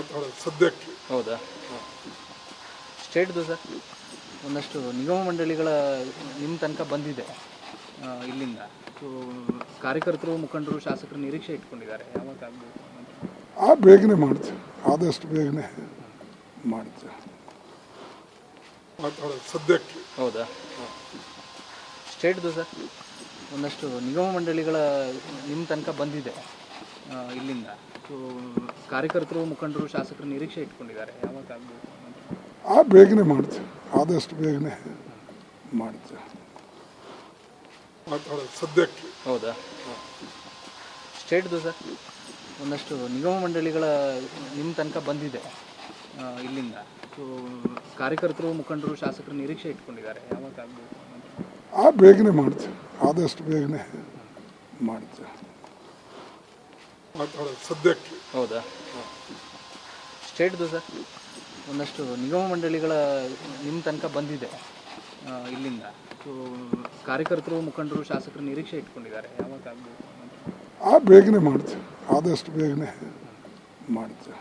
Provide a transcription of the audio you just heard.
ಮಾತಾಡೋದು ಸದ್ಯಕ್ಕೆ. ಹೌದಾ? ಸ್ಟೇಟ್ದು ಸರ್ ಒಂದಷ್ಟು ನಿಗಮ ಮಂಡಳಿಗಳ ನಿಮ್ಮ ತನಕ ಬಂದಿದೆ ಆ, ಇಲ್ಲಿಂದ. ಸೊ ಕಾರ್ಯಕರ್ತರು ಮುಖಂಡರು ಶಾಸಕರು ನಿರೀಕ್ಷೆ ಇಟ್ಕೊಂಡಿದ್ದಾರೆ ಯಾವಾಗ ಆಗ್ಬೋದು ಅಂತ. ಆ ಬೇಗನೆ ಮಾಡ್ತೀವಿ. ಆದಷ್ಟು ಬೇಗನೆ ಮಾಡ್ತೀವಿ. ಮಾತಾಡೋದು ಸದ್ಯಕ್ಕೆ. ಹೌದಾ? ಸ್ಟೇಟ್ದು ಸರ್ ಒಂದಷ್ಟು ನಿಗಮ ಮಂಡಳಿಗಳ ನಿಮ್ಮ ತನಕ ಬಂದಿದೆ ಇಲ್ಲಿಂದ. ಸೊ ಕಾರ್ಯಕರ್ತರು ಮುಖಂಡರು ಶಾಸಕರು ನಿರೀಕ್ಷೆ ಇಟ್ಕೊಂಡಿದ್ದಾರೆ. ಆ ಬೇಗನೆ ಮಾಡ್ತೀವಿ. ಆದಷ್ಟು ಬೇಗನೆ ಮಾಡ್ತೀವಿ. ಮಾತಾಡೋದು ಸದ್ಯಕ್ಕೆ. ಹೌದಾ? ಸ್ಟೇಟ್ದು ಸರ್ ಒಂದಷ್ಟು ನಿಗಮ ಮಂಡಳಿಗಳ ನಿಮ್ಮ ತನಕ ಬಂದಿದೆ ಇಲ್ಲಿಂದ. ಸೊ ಕಾರ್ಯಕರ್ತರು ಮುಖಂಡರು ಶಾಸಕರು ನಿರೀಕ್ಷೆ ಇಟ್ಕೊಂಡಿದ್ದಾರೆ. ಯಾವಾಗ. ಆ ಬೇಗನೆ ಮಾಡ್ತೀವಿ. ಆದಷ್ಟು ಬೇಗನೆ ಮಾಡ್ತೀವಿ. ಮಾತಾಡೋದು ಸದ್ಯಕ್ಕೆ. ಹೌದಾ? ಸ್ಟೇಟ್ದು ಸರ್? ಒಂದಷ್ಟು ನಿಗಮ ಮಂಡಳಿಗಳ ನಿಮ್ಮ ತನಕ ಬಂದಿದೆ ಆ, ಇಲ್ಲಿಂದ. ಸೊ ಕಾರ್ಯಕರ್ತರು ಮುಖಂಡರು ಶಾಸಕರು ನಿರೀಕ್ಷೆ ಇಟ್ಕೊಂಡಿದ್ದಾರೆ. ಯಾವಾಗ ಆಗ್ಬೇಕು ಅಂತ. ಆ ಬೇಗನೆ ಮಾಡ್ತೀವಿ. ಆದಷ್ಟು ಬೇಗನೆ ಮಾಡ್ತೀವಿ.